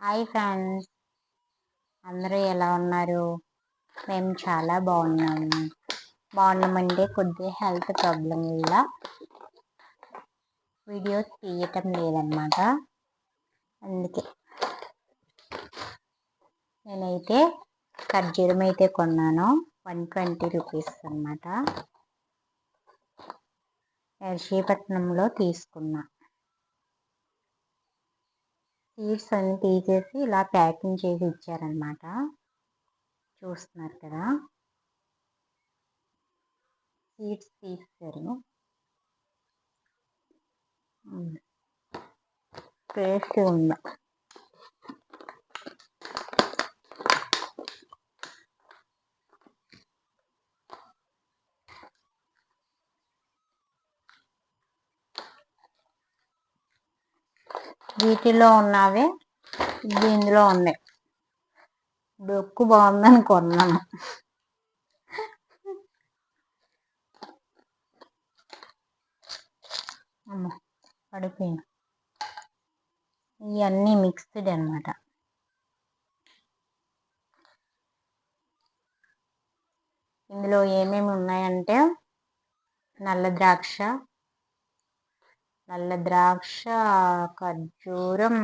Hi friends. అందరూ ఎలా ఉన్నారు? మేము చాలా బాగున్నాము. బాగున్నామంటే కొద్దిగా హెల్త్ ప్రాబ్లం వల్ల వీడియోస్ తీయటం లేదన్నమాట. అందుకే నేనైతే ఖర్జూరం అయితే కొన్నాను. వన్ ట్వంటీ రూపీస్ అనమాట నర్సీపట్నంలో తీసుకున్నా. సీడ్స్ అన్ని తీసేసి ఇలా ప్యాకింగ్ చేసి ఇచ్చారనమాట చూస్తున్నారు కదా. సీడ్స్ తీస్తారు పేస్ట్ ఉంది. వీటిలో ఉన్నవే? దీనిలో ఉన్నాయి డొక్కు బాగుందని కొన్నాను. అమ్మ పడిపోయింది. ఇవన్నీ మిక్స్డ్ అనమాట ఇందులో ఏమేమి ఉన్నాయంటే నల్ల ద్రాక్ష నల్ల ద్రాక్ష ఖర్జూరం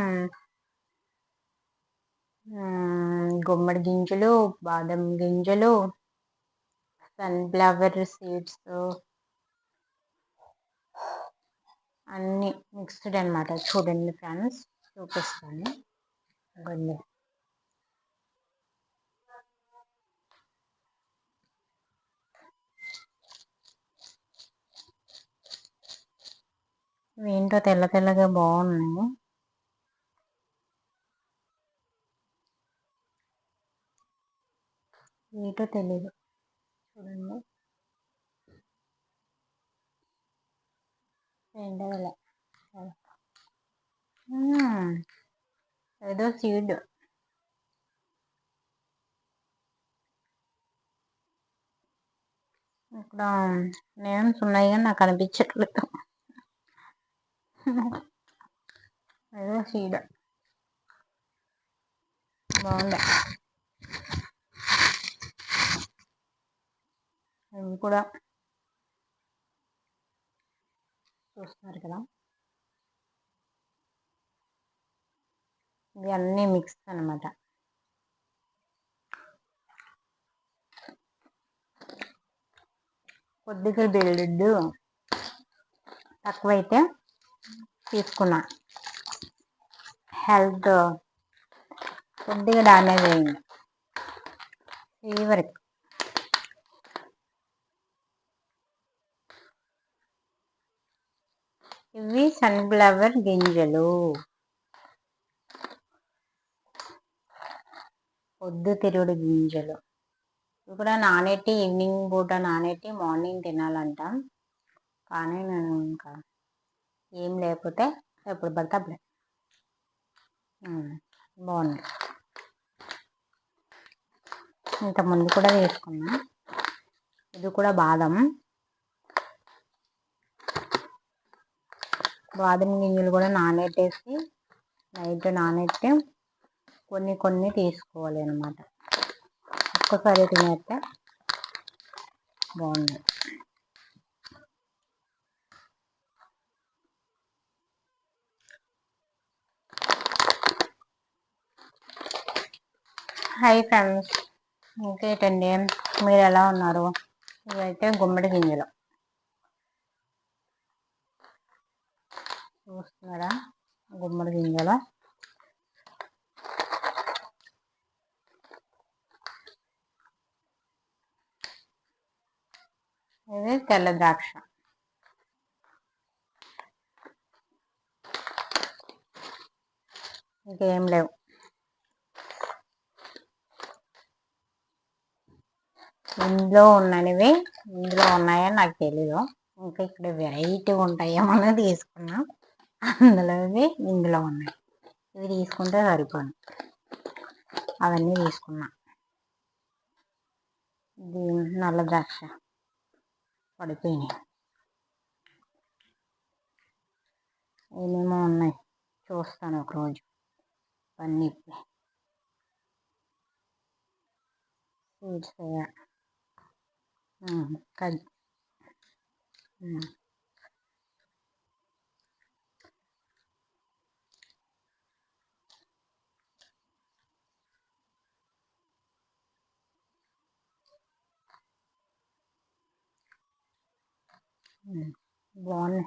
గుమ్మడి గింజలు బాదం గింజలు సన్ఫ్లవర్ సీడ్స్ అన్నీ మిక్స్డ్ అనమాట చూడండి ఫ్రెండ్స్ చూపిస్తాను. గొండి ఏంటో తెల్ల తెల్లగా బాగున్నాయి. ఏంటో తెలీదు. చూడండి. ఏదో సీడ్. ఇక్కడ నేమ్స్ ఉన్నాయి కానీ నాకు అనిపించట్లేదు. ఏదో సీడ బాగుంది ఇవి కూడా చూస్తున్నారు కదా ఇవి అన్నీ మిక్స్ అనమాట కొద్దిగా బిల్డ్ తక్కువైతే తీసుకున్నా. హెల్త్ కొద్దిగా డామేజ్ అయింది. ఫీవర్. ఇవి సన్ఫ్లవర్ గింజలు. పొద్దు తిరుగుడు గింజలు. ఇవి కూడా నానెట్టి ఈవినింగ్ పూట నానెట్టి మార్నింగ్ తినాలంట. కానీ నేను ఇంకా ఏం లేకపోతే ఎప్పుడు పడితే అప్పుడే. బాగుంది. ఇంతకుముందు కూడా వేసుకున్నా ఇది కూడా బాదం. బాదం గింజలు కూడా నానెట్టేసి నైట్ నానెట్టి కొన్ని కొన్ని తీసుకోవాలి అనమాట ఒక్కసారి తినేస్తే బాగుంది హాయ్ ఫ్రెండ్స్. ఇంకేటండి? మీరు ఎలా ఉన్నారు? ఇవైతే గుమ్మడి గింజలు. చూస్తున్నారా? గుమ్మడి గింజలు. ఇది తెల్ల ద్రాక్ష. ఇంకేం లేవు. ఇందులో ఉన్నవి ఇందులో ఉన్నాయని నాకు తెలీదు. ఇంకా ఇక్కడ వెరైటీ ఉంటాయేమో తీసుకున్నా. అందులో ఇందులో ఉన్నాయి. ఇవి తీసుకుంటే సరిపోను. అవన్నీ తీసుకున్నా. దీని నల్ల ద్రాక్ష పడిపోయినాయి. ఏమేమో ఉన్నాయి. చూస్తాను ఒకరోజు. పన్నీ సీడ్స్ కట్ బాగున్నాయి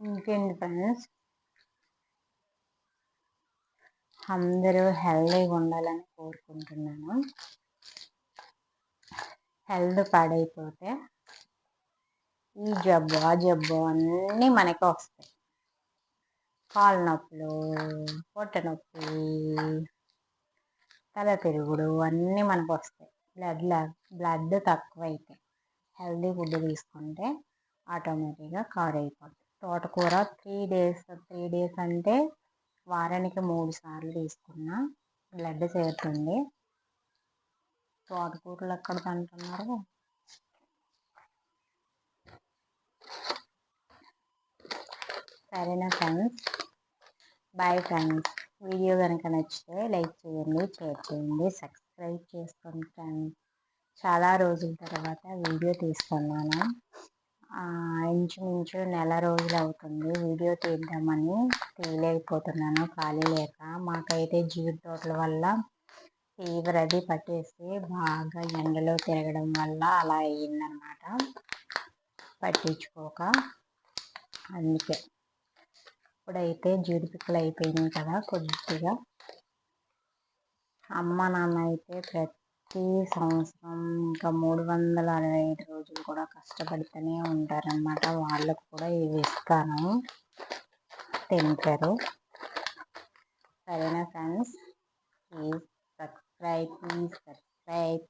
ఇంకేంటి ఫ్రెండ్స్ అందరూ హెల్దీగా ఉండాలని కోరుకుంటున్నాను. హెల్త్ పాడైపోతే ఈ జబ్బు ఆ జబ్బు అన్నీ మనకి వస్తాయి. కాళ్ళ నొప్పులు పొట్ట నొప్పి తల తిరుగుడు అన్నీ మనకు వస్తాయి. బ్లడ్ బ్లడ్ తక్కువైతే హెల్దీ ఫుడ్ తీసుకుంటే ఆటోమేటిక్గా కవర్ అయిపోతుంది తోటకూర త్రీ డేస్ త్రీ డేస్ అంటే వారానికి మూడు సార్లు తీసుకున్న బ్లడ్ చేరుతుంది. తోటకూరలు ఎక్కడ తింటున్నారు? సరేనా ఫ్రెండ్స్? Bye friends. వీడియో కనుక నచ్చితే లైక్ చేయండి షేర్ చేయండి సబ్స్క్రైబ్ చేసుకోండి ఫ్రెండ్స్. చాలా రోజుల తర్వాత వీడియో తీసుకున్నాను. ఇంచుమించు నెల రోజులు అవుతుంది వీడియో తీద్దామని తీయలేకపోతున్నాను ఖాళీ లేక. మాకైతే జీడి తోటల వల్ల ఫీవర్ అది పట్టేసి బాగా ఎండలో తిరగడం వల్ల అలా అయ్యిందనమాట. పట్టించుకోక. అందుకే. ఇప్పుడైతే జీడిపిక్కలు అయిపోయినాయి కదా కొద్దిగా. అమ్మ నాన్న అయితే ప్రతి ప్రతి సంవత్సరం ఇంకా మూడు వందల అరవై ఐదు రోజులు కూడా కష్టపడుతూనే ఉంటారనమాట వాళ్ళకు కూడా ఇవి ఇస్తాను తింటారు సరేనా friends? Please subscribe please subscribe